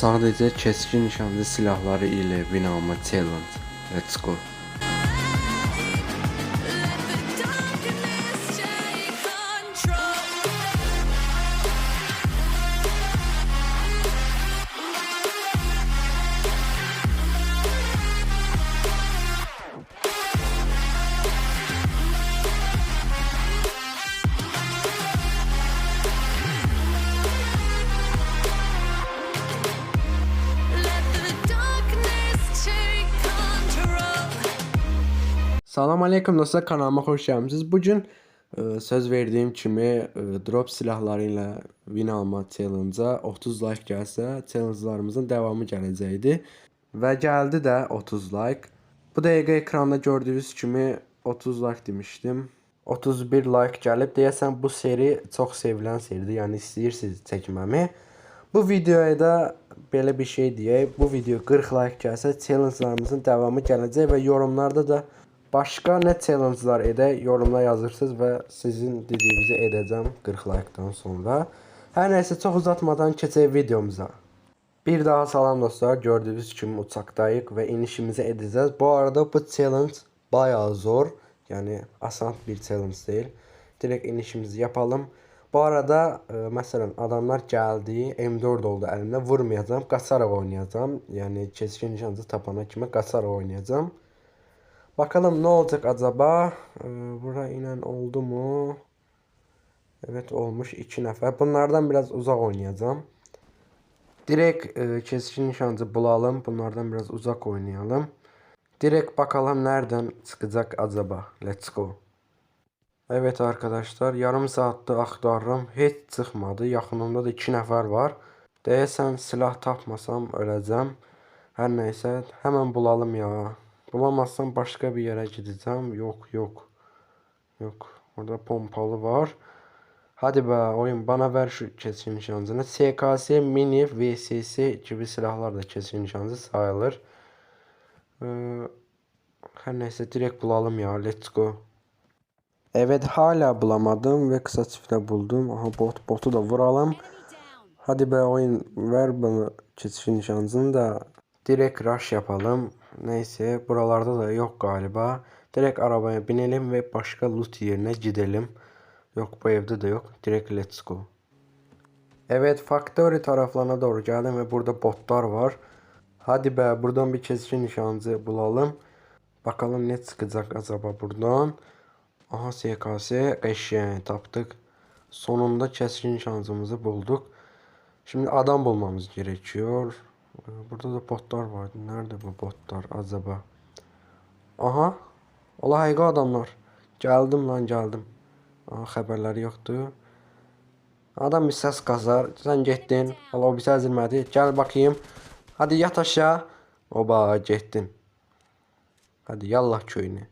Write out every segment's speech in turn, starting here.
Sadəcə kəskin nişancı silahları ilə binamı Talent. Let's go. Salam aleyküm dostlar kanalıma hoş geldiniz. Bugün e, söz verdiğim kimi e, drop silahları ilə win alma challenge-a 30 like gəlsə challenge-larımızın davamı gələcəkdi. Və gəldi də 30 like. Bu dəqiqə ekranda gördüyünüz kimi 30 like demişdim. 31 like gəlib. Deyəsən bu seri çox sevilən seridir. Yəni istəyirsiniz çəkməmi. Bu videoya da belə bir şey deyək. Bu video 40 like gəlsə challenge-larımızın davamı gələcək və yorumlarda da başqa nə challenge-lar edək yorumlar yazırsınız və sizin dediyinizi edəcəm 40 like-dan sonra. Hər nəysə çox uzatmadan keçək videomuza. Bir daha salam dostlar. Gördüğünüz kimi uçaqdayıq və inişimizi edəcəz. Bu arada bu challenge bayağı zor. Yəni asan bir challenge deyil. Direkt inişimizi yapalım. Bu arada e, məsələn adamlar gəldi, M4 oldu əlimdə, vurmayacağam, qaçaraq oynayacağam. Yəni keskin nişancı tapana kimi qaçaraq oynayacağam. Bakalım ne olacak acaba? E, bura inen oldu mu? Evet olmuş iki nefer. Bunlardan biraz uzak oynayacağım. Direkt e, keskin nişancı bulalım. Bunlardan biraz uzak oynayalım. Direkt bakalım nereden çıkacak acaba. Let's go. Evet arkadaşlar yarım saattir axtarıram. Heç çıxmadı. Yaxınımda da 2 nəfər var. Deyəsən silah tapmasam öləcəm. Hər nəysə həmən bulalım ya. Bulamazsam başqa bir yerə gedəcəm. Yox, yox. Yox. Orada pompalı var. Hadi be oyun bana ver şu keskin nişancını. SKS, mini, VSS gibi silahlar da keskin nişancı sayılır. Ee, her neyse direkt bulalım ya. Let's go. Evet hala bulamadım ve kısa çifte buldum. Aha bot botu da vuralım. Hadi be oyun ver bana keskin nişancını da direkt rush yapalım. Neyse buralarda da yok galiba. Direkt arabaya binelim ve başka loot yerine gidelim. Yok bu evde de yok. Direkt let's go. Evet Factory taraflarına doğru geldim ve burada botlar var. Hadi be buradan bir keskin nişancı bulalım. Bakalım ne çıkacak acaba buradan. Aha SKS eşeği taptık. Sonunda keskin nişancımızı bulduk. Şimdi adam bulmamız gerekiyor. Burada da botlar vardı. Nerede bu botlar acaba? Aha. Ola həqiqi adamlar. Gəldim lan gəldim. Aha xəbərləri yoxdur. Adam bir səs qazar. Sən getdin. Ola o bir əzilmədi. Gəl bakayım. Hadi yat aşağı. Oba getdin. Hadi yallah köyünə.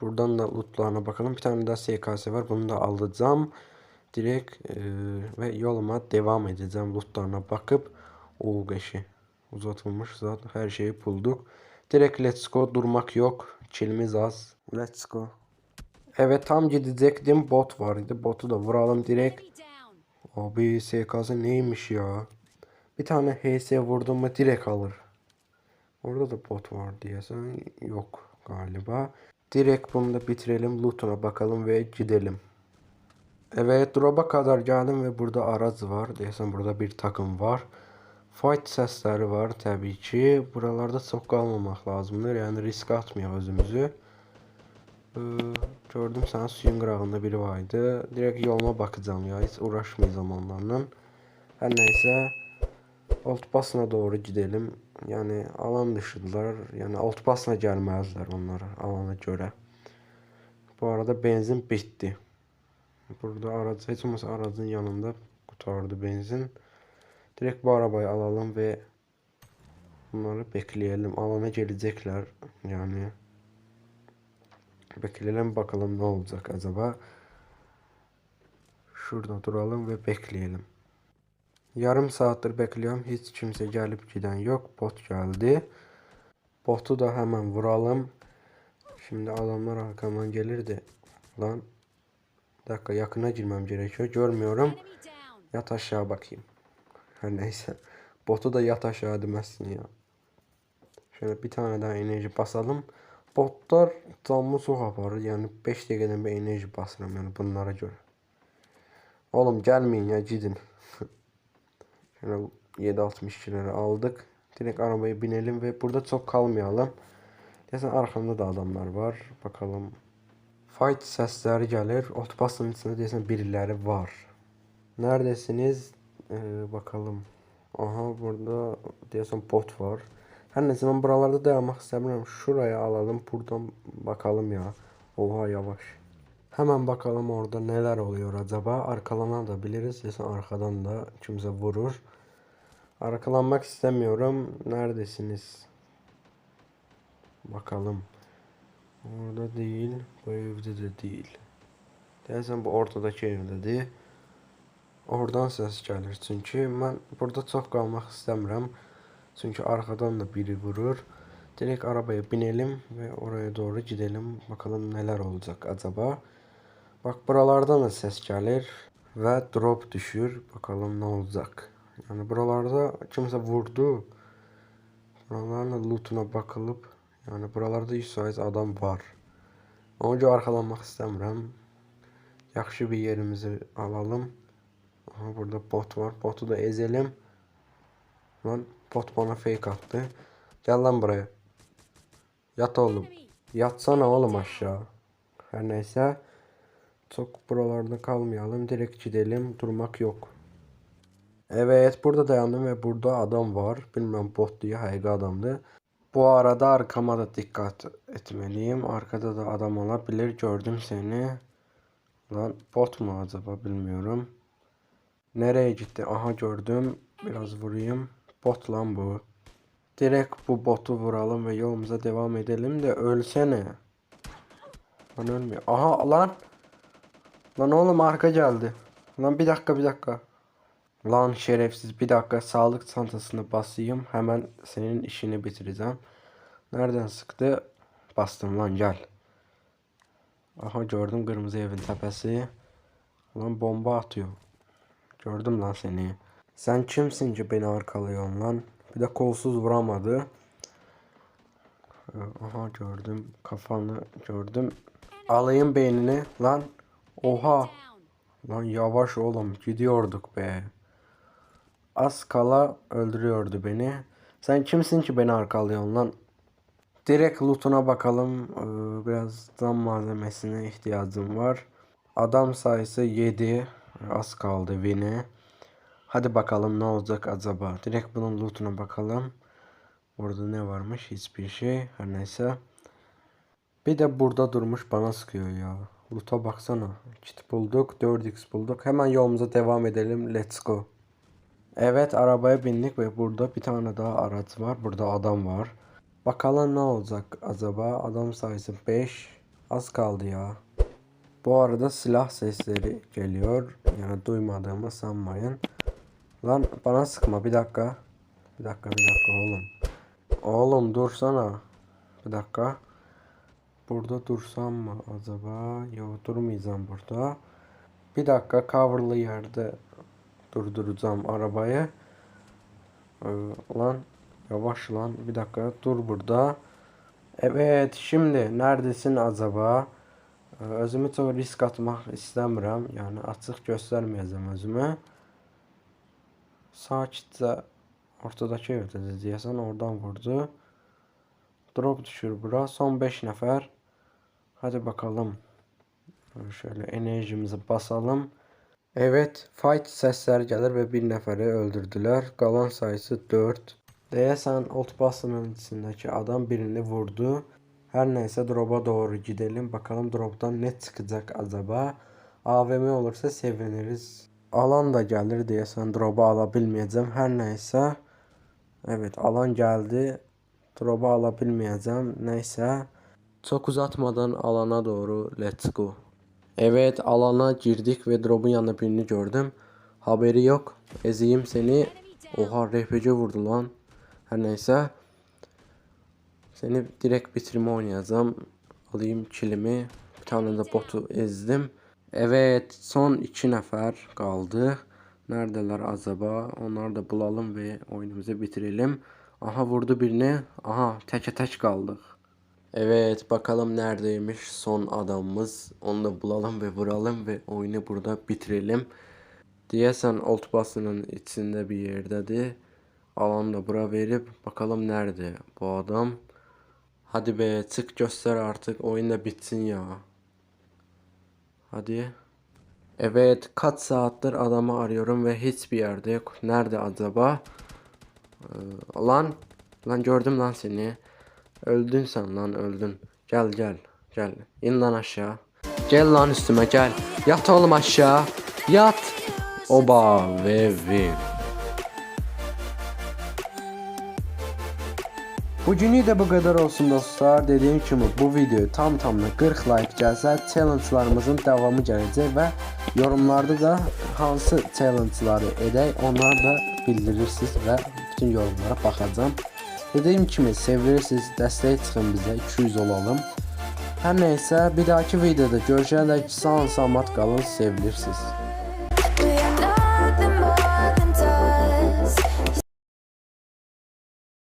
Buradan da lootlarına bakalım. Bir tane daha SKS var. Bunu da alacağım. Direkt e, ve yoluma devam edeceğim. Lootlarına bakıp o geçi uzatılmış zaten her şeyi bulduk. Direkt let's go durmak yok. Çilimiz az. Let's go. Evet tam gidecektim. Bot vardı. Botu da vuralım direkt. Abi SKS neymiş ya? Bir tane HS vurdum mu direkt alır. Orada da bot var diyesen yok galiba. Direkt bunu da bitirelim. Loot'una bakalım ve gidelim. Evet drop'a kadar geldim ve burada araç var. Deyəsən burada bir takım var. Fight səsləri var təbii ki. Buralarda çox qalmamaq lazımdır. Yəni risk atmayaq özümüzü. Ee, gördüm sənin suyun qırağında biri var idi. Direkt yoluma bakacağım ya. Hiç uğraşmayacağım onlarla. Hər nəysə Outpost'a doğru gidelim. Yani alan dışıdılar. Yani outpost'a gelmezler onlara alana göre. Bu arada benzin bitti. Burada aracı heç olmasa aracın yanında kurtardı benzin. Direkt bu arabayı alalım ve bunları bekleyelim. Alana gelecekler yani. Bekleyelim bakalım ne olacak acaba. Şurada duralım ve bekleyelim. Yarım saattir bekliyorum. Hiç kimse gelip giden yok. Bot geldi. Botu da hemen vuralım. Şimdi adamlar arkamdan gelir de. Lan. Bir dakika yakına girmem gerekiyor. Görmüyorum. Yat aşağı bakayım. Her neyse. Botu da yat aşağı demezsin ya. Şöyle bir tane daha enerji basalım. Botlar canlı çox aparır. Yəni 5 dəqiqədən bir enerji basıram yəni bunlara görə. Oğlum gelmeyin ya gidin. Şöyle 7.62'leri aldık. Direkt arabaya binelim ve burada çok kalmayalım. Deyəsən arxamda da adamlar var. Bakalım. Fight səsləri gəlir. Otobasın içində deyəsən biriləri var. Neredesiniz? Ee, bakalım. Aha burada deyəsən bot var. Hər nəsə mən buralarda dayanmaq istəmirəm. Şuraya alalım. Buradan bakalım ya. Oha yavaş. Hemen bakalım orada neler oluyor acaba. Arkalanabiliriz. Deyəsən arkadan da kimse vurur. Arkalanmak istemiyorum. Neredesiniz? Bakalım. Orada değil. Bu evde de değil. Deyəsən bu ortadakı evdədir. Oradan səs gəlir. Çünki mən burada çox qalmaq istəmirəm. Çünki arxadan da biri vurur. Direkt arabaya binelim ve oraya doğru gidelim. Bakalım neler olacak acaba. Bak buralardan da ses gelir ve drop düşür. Bakalım ne olacak. Yani buralarda kimse vurdu. Buraların lootuna bakılıp yani buralarda 100% adam var. Ona görə arxalanmaq istəmirəm. Yaxşı bir yerimizi alalım. Aha burada bot var. Botu da ezelim. Lan bot bana fake attı. Gel lan buraya. Yat oğlum. Yatsana oğlum aşağı. Her neyse. Çok buralarda kalmayalım. Direkt gidelim. Durmak yok. Evet burada dayandım ve burada adam var. Bilmem bot diye hayga adamdı. Bu arada arkama da dikkat etmeliyim. Arkada da adam olabilir. Gördüm seni. Lan bot mu acaba bilmiyorum. Nereye gitti? Aha gördüm. Biraz vurayım. Bot lan bu. Direkt bu botu vuralım ve yolumuza devam edelim de ölsene. Lan ölmüyor. Aha lan. Lan oğlum arka geldi. Lan bir dakika bir dakika. Lan şerefsiz bir dakika sağlık çantasını basayım. Hemen senin işini bitireceğim. Nereden sıktı? Bastım lan gel. Aha gördüm kırmızı evin tepesi. Lan bomba atıyor. Gördüm lan seni. Sen kimsin ki beni arkalıyorsun lan? Bir de kolsuz vuramadı. Aha gördüm. Kafanı gördüm. Alayım beynini lan. Oha. Lan yavaş oğlum gidiyorduk be. Az kala öldürüyordu beni. Sen kimsin ki beni arkalıyorsun lan? Direkt lootuna bakalım. Ee, Biraz zam malzemesine ihtiyacım var. Adam sayısı 7. Az kaldı win'e. Hadi bakalım ne olacak acaba. Direkt bunun lootuna bakalım. Burada ne varmış? Hiçbir şey. Her neyse. Bir de burada durmuş bana sıkıyor ya. Loot'a baksana. Kit bulduk. 4x bulduk. Hemen yolumuza devam edelim. Let's go. Evet arabaya bindik ve burada bir tane daha araç var. Burada adam var. Bakalım ne olacak acaba. Adam sayısı 5. Az kaldı ya. Bu arada silah sesleri geliyor. Yani duymadığımı sanmayın. Lan bana sıkma bir dakika. Bir dakika bir dakika oğlum. Oğlum dursana. Bir dakika. Burada dursam mı acaba? Yok durmayacağım burada. Bir dakika coverlı yerde durduracağım arabayı. Ee, lan yavaş lan bir dakika dur burada. Evet şimdi neredesin acaba? Ee, Özümü çok risk atmak istemiyorum. Yani açık göstermeyeceğim özümü. Sakitçe ortadaki evdedir diyesen oradan vurdu. Drop düşür bura. Son 5 nefer. Hadi bakalım. Şöyle enerjimizi basalım. Evet, fight sesler gelir ve bir neferi öldürdüler. Kalan sayısı 4. Deyəsən otbasının içindeki adam birini vurdu. Her neyse drop'a doğru gidelim. Bakalım drop'tan ne çıkacak acaba. AVM olursa seviniriz. Alan da gelir deyəsən drop'u ala bilməyəcəm. Her neyse. Evet alan geldi. Drop'u ala bilməyəcəm. Neyse. Çok uzatmadan alana doğru let's go. Evet alana girdik ve drop'un yanında birini gördüm. Haberi yok. Ezeyim seni. Oha RPG vurdu lan. Her neyse. Seni direkt bitirme oynayacağım. Alayım kilimi. Bir tane de botu ezdim. Evet son iki nefer kaldı. Neredeler acaba? Onları da bulalım ve oyunumuzu bitirelim. Aha vurdu birini. Aha teke tek kaldık. Evet bakalım neredeymiş son adamımız. Onu da bulalım ve vuralım ve oyunu burada bitirelim. Diyesen old basının içinde bir yerdedir. Alan da bura verip bakalım nerede bu adam. Hadi be çık göster artık oyun da bitsin ya. Hadi. Evet kaç saattir adamı arıyorum ve hiçbir yerde yok. Nerede acaba? Ee, lan lan gördüm lan seni. Öldün sen lan öldün. Gel gel gel. İn lan aşağı. Gel lan üstüme gel. Yat oğlum aşağı. Yat. Oba ve win. Bugünü de bu kadar olsun dostlar. Dediğim kimi bu video tam tamına 40 like gəlsə challenge'larımızın devamı gələcək və yorumlarda da hansı challenge'ları edək onları da bildirirsiniz və bütün yorumlara baxacağam. Dediyim kimi sevilirsiniz, dəstək çıxın bizə 200 olalım. Hər nəysə bir dahaki videoda görüşənədək sağ salamat qalın, sevilirsiniz.